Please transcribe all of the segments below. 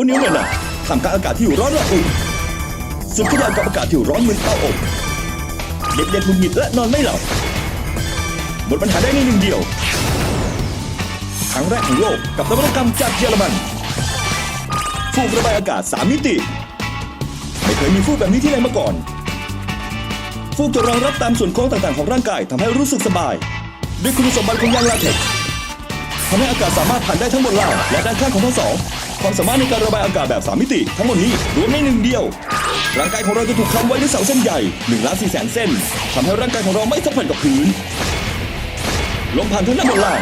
ตัวนี้วเนี่ยนะทำกลารอากาศที่ร้อนระอุสุดขยายกับอากาศที่ร้อนเหมือนเตาอบเด็กๆหงุดหงิดและนอนไม่หลับหมดปัญหาได้ในหนึ่งเดียวครั้งแรกของโลกกับนวัตกรรมจากเยอรมันฟูกระบายอากาศ 3 มิติ ไม่เคยมีฟูกแบบนี้ที่ไหนมาก่อน ฟูกจะรองรับตามส่วนโค้งต่างๆ ของร่างกายทำให้รู้สึกสบาย ด้วยคุณสมบัติของยางลาเท็กซ์ทำให้อากาศสามารถผ่านได้ทั้งบนล่างและด้านข้างของทั้งสอง ความสามารถในการระบายอากาศแบบ3มิติ ทั้งหมดนี้รวมในหนึ่งเดียว ร่างกายของเราจะถูกคำไว้ด้วยเสาเส้นใหญ่1ล้าน4แสนเส้นทำให้ร่างกายของเราไม่สัมผัสกับพื้นลมผ่านทั้งด้านบนล่าง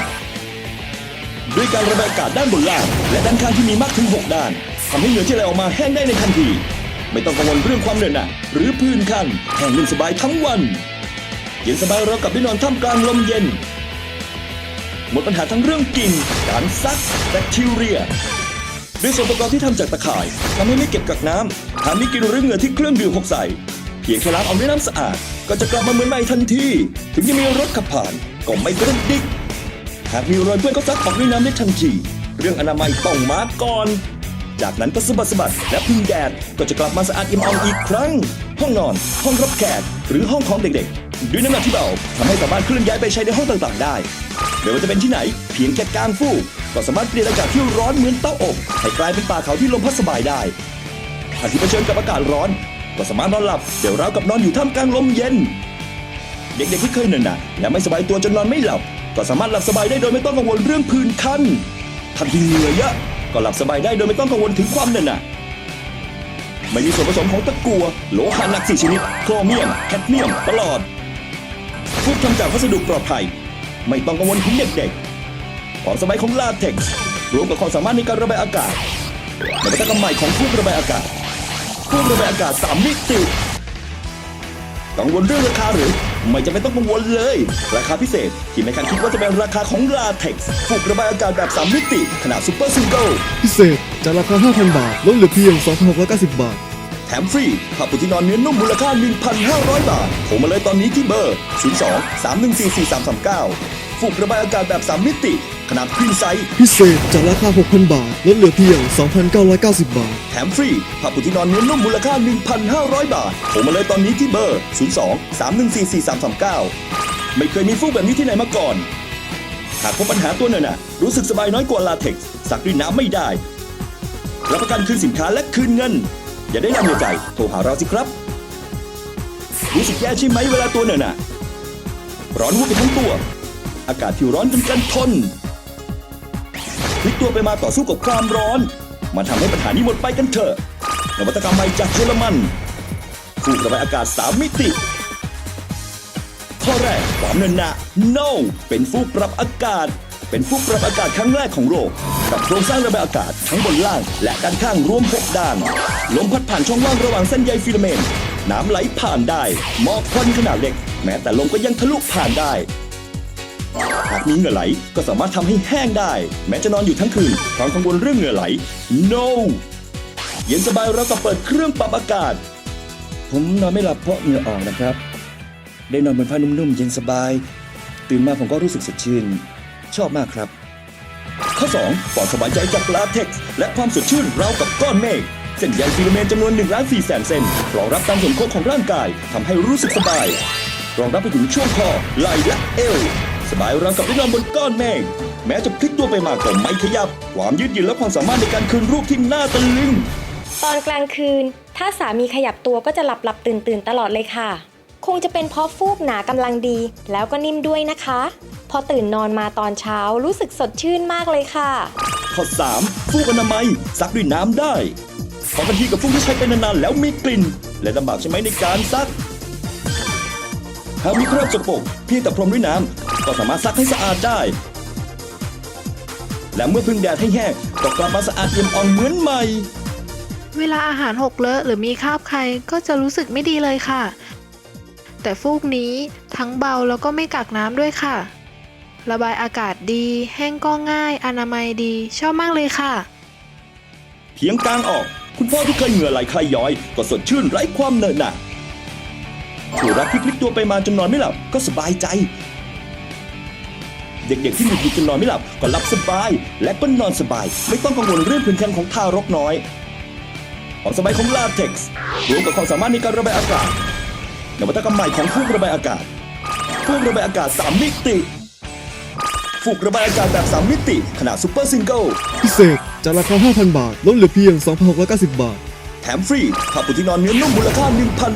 ด้วยการระบายอากาศด้านบนล่าง และด้านข้างที่มีมากถึง 6 ด้านทำให้เหงื่อที่ไหลออกมาแห้งได้ในทันที ไม่ต้องกังวลเรื่องความเหนื่อยหนักหรือพื้นคันแห้งนุ่มสบายทั้งวัน เย็นสบายเรากับได้นอนท่ามกลางลมเย็น หมดปัญหาทั้งเรื่องกิน การซักแบคทีเรีย ด้วยส่วนประกอบที่ทำจากตะข่ายทำให้ไม่เก็บกักน้ำทำให้กินหรือเหงื่อที่เครื่องดื่มหกใส่ เพียงแค่ล้างเอาด้วยน้ำสะอาด ก็จะกลับมาเหมือนใหม่ทันที ถึงจะมีรถขับผ่านก็ไม่กระดิก หากมีรอยเพื่อนก็ซักออกด้วยน้ำได้ทันที เรื่องอนามัยต้องมาก่อน จากนั้นก็สะบัดสะบัดและพึ่งแดดก็จะกลับมาสะอาดอิ่มอ่องอีกครั้ง ห้องนอน ห้องรับแขกหรือห้องของเด็กๆ ด้วยน้ำหนักที่เบาทำให้สามารถเคลื่อนย้ายไปใช้ในห้องต่างๆ ได้ ไม่ว่าจะเป็นที่ไหน เพียงแค่กางฟูกก็สามารถเปลี่ยนอากาศที่ร้อนเหมือนเตาอบให้กลายเป็นป่าเขาที่ลมพัดสบายได้หากที่เผชิญกับอากาศร้อน ก็สามารถนอนหลับเดี๋ยวราวกับนอนอยู่ท่ามกลางลมเย็น เด็กๆที่เคยเหนื่อยหนักและไม่สบายตัวจนนอนไม่หลับ ก็สามารถหลับสบายได้โดยไม่ต้องกังวลเรื่องผื่นคันท่านที่เหนื่อยเยอะก็หลับสบายได้โดยไม่ต้องกังวลถึงความเหนื่อยหนักไม่มีส่วนผสมของตะกั่วโลหะหนักสี่ชนิด โครเมียม แคดเมียมตลอดฟูกทำจากวัสดุปลอดภัย ไม่ต้องกังวลถึงเด็กๆ ความสบายของลาเท็กซ์รวมกับความสามารถในการระบายอากาศนวัตกรรมใหม่ของฟูกระบายอากาศฟูกระบายอากาศสามมิติกังวลเรื่องราคาหรือ ไม่จำเป็นต้องกังวลเลย ราคาพิเศษ ที่ไม่คาดคิดว่าจะเป็นราคาของลาเท็กซ์ฟูกระบายอากาศแบบ3มิติ ขนาดซูเปอร์ซิงเกิลพิเศษจากราคา 5,000 บาทลดเหลือเพียง 2,690 บาท มฟรีผ้าปูที่นอนเนื้อนุ่มมูลค่า 1,500 บาทโทรมาเลยตอนนี้ที่เบอร์ 02 314 4339ฟูกระบายอากาศแบบ 3 มิติ ขนาดควีนไซส์พิเศษจากราคา 6,000 บาท ลดเหลือเพียง 2,990 บาท แถมฟรีผ้าปูที่นอนเนื้อนุ่มมูลค่า 1,500 บาทโทรมาเลยตอนนี้ที่เบอร์ 02 314 4339 ไม่เคยมีฟูกแบบนี้ที่ไหนมาก่อนหากพบปัญหาตัวเนินน่ะรู้สึกสบายน้อยกว่าลาเท็กซ์ซักด้วยน้ำไม่ได้รับประกันคืนสินค้าและคืนเงิน อย่าได้ลังเลใจ โทรหาเราสิครับรู้สึกแย่ใช่ไหมเวลาตัวเนินน่ะร้อนวุบไปทั้งตัว อากาศที่ร้อนจนกันทนพลิกตัวไปมาต่อสู้กับความร้อน มาทำให้ปัญหานี้หมดไปกันเถอะนวัตกรรมใหม่จากเยอรมันฟูกระบายอากาศ 3 มิติข้อแรกความเนินหนะ no เป็นฟูกปรับอากาศ เป็นฟูกปรับอากาศครั้งแรกของโลกกับโครงสร้างระบายอากาศทั้งบนล่าง และด้านข้างรวม6ด้าน ลมพัดผ่านช่องว่างระหว่างเส้นใยฟิลาเมนต์น้ำไหลผ่านได้หมอกควันขนาดเล็ก แม้แต่ลมก็ยังทะลุผ่านได้หากมีเหงื่อไหลก็สามารถทำให้แห้งได้ แม้จะนอนอยู่ทั้งคืนความกังวลเรื่องเหงื่อไหล no เย็นสบายเรากับเปิดเครื่องปรับอากาศ ผมนอนไม่หลับเพราะเหงื่อออกนะครับ ได้นอนบนผ้านุ่มๆเย็นสบาย ตื่นมาผมก็รู้สึกสดชื่น ชอบมากครับ ข้อ2ปลอดสบายใจจากลาเท็กซ์และความสดชื่นราวกับก้อนเมฆเส้นใยฟิลเมนจำนวน1ล้าน4แสนเส้นรองรับตามส่วนโค้งของร่างกายทำให้รู้สึกสบาย รองรับไปถึงช่วงคอไหล่และเอวสบายราวกับได้นอนบนก้อนเมฆแม้จะพลิกตัวไปมาก็ไม่ขยับ ความยืดหยุ่นและความสามารถในการคืนรูปที่น่าตะลึง ตอนกลางคืน ถ้าสามีขยับตัวก็จะหลับหลับตื่นตื่นตลอดเลยค่ะ คงจะเป็นเพราะฟูกหนากำลังดี แล้วก็นิ่มด้วยนะคะ พอตื่นนอนมาตอนเช้ารู้สึกสดชื่นมากเลยค่ะ ข้อ3ฟูกอนามัยซักด้วยน้ำได้พอกันทีกับฟูกที่ใช้เป็นนานๆแล้วมีกลิ่น และลำบากใช่ไหมในการซักหากมีคราบสกปรกเพียงแต่พรมด้วยน้ำก็สามารถซักให้สะอาดได้ และเมื่อพึ่งแดดให้แห้งก็กลับมาสะอาดเอี่ยมอ่องเหมือนใหม่ เวลาอาหารหกเลอะหรือมีคราบใครก็จะรู้สึกไม่ดีเลยค่ะ แต่ฟูกนี้ทั้งเบาแล้วก็ไม่กักน้ำด้วยค่ะ ระบายอากาศดี แห้งก็ง่าย อนามัยดี ชอบมากเลยค่ะเพียงกลางออก คุณพ่อที่เคยเหงื่อไหลใครย้อย ก็สดชื่นไร้ความเหนอะหนะผู้รักที่พลิกตัวไปมาจนนอนไม่หลับก็สบายใจ เด็กๆที่หงุดหงิดจนนอนไม่หลับก็หลับสบาย และก็นอนสบาย ไม่ต้องกังวลเรื่องผื่นคันของทารกน้อยความสบายของลาเท็กซ์รวมกับความสามารถในการระบายอากาศ นวัตกรรมใหม่ของฟูกระบายอากาศฟูกระบายอากาศ 3 มิติฟูกระบายอากาศแบบ 3 มิติขนาดซูเปอร์ซิงเกิลพิเศษจากราคา 5,000 บาท ลดเหลือเพียง 2,690 บาท แถมฟรีผ้าปูที่นอนเนื้อนุ่มมูลค่า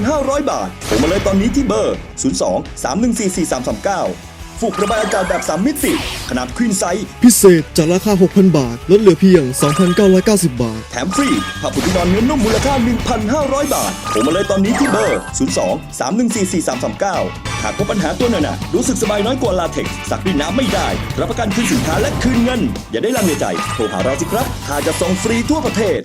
1,500 บาทโทรมาเลยตอนนี้ที่เบอร์ 02 314 4339 ฟูกระบายอากาศแบบ 3 มิติ ขนาดควีนไซส์พิเศษจากราคา 6,000 บาท ลดเหลือเพียง 2,990 บาท แถมฟรีผ้าปูที่นอนเนื้อนุ่มมูลค่า 1,500 บาทโทรมาเลยตอนนี้ที่เบอร์ 02 314 4339 หากพบปัญหาตัวหน่ะรู้สึกสบายน้อยกว่าลาเท็กซ์สักด้วยน้ำไม่ได้ รับประกันคืนสินค้าและคืนเงิน อย่าได้ลังเลใจ โทรหาเราสิครับถ้าจะส่งฟรีทั่วประเทศ